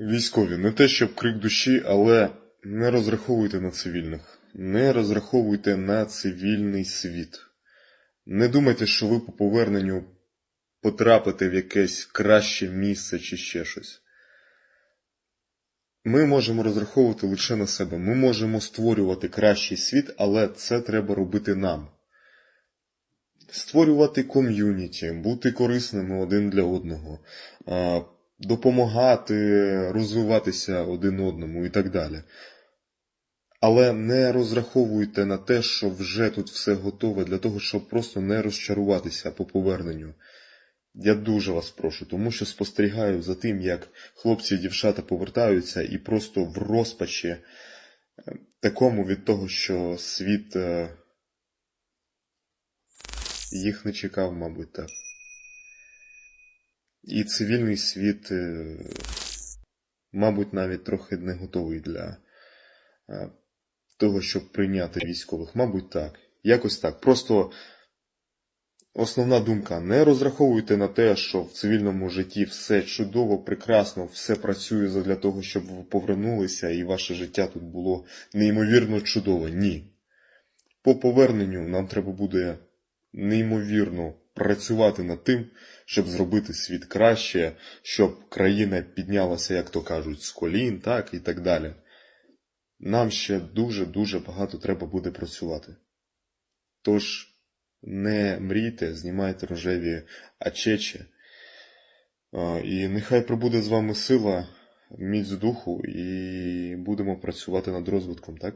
Військові, не те, щоб крик душі, але не розраховуйте на цивільних. Не розраховуйте на цивільний світ. Не думайте, що ви по поверненню потрапите в якесь краще місце чи ще щось. Ми можемо розраховувати лише на себе. Ми можемо створювати кращий світ, але це треба робити нам. Створювати ком'юніті, бути корисними один для одного, допомагати розвиватися один одному і так далі. Але не розраховуйте на те, що вже тут все готове для того, щоб просто не розчаруватися по поверненню. Я дуже вас прошу, тому що спостерігаю за тим, як хлопці і дівчата повертаються і просто в розпачі е, такому від того, що світ е, їх не чекав, мабуть, так. І цивільний світ, е, мабуть, навіть трохи не готовий для е, того, щоб прийняти військових. Мабуть, так. Якось так. Просто основна думка: не розраховуйте на те, що в цивільному житті все чудово, прекрасно, все працює для того, щоб ви повернулися і ваше життя тут було неймовірно чудове. Ні. По поверненню нам треба буде неймовірно працювати над тим, щоб зробити світ краще, щоб країна піднялася, як то кажуть, з колін, так і так далі. Нам ще дуже-дуже багато треба буде працювати. Тож не мрійте, знімайте рожеві очечі, і нехай прибуде з вами сила, міць духу, і будемо працювати над розвитком, так?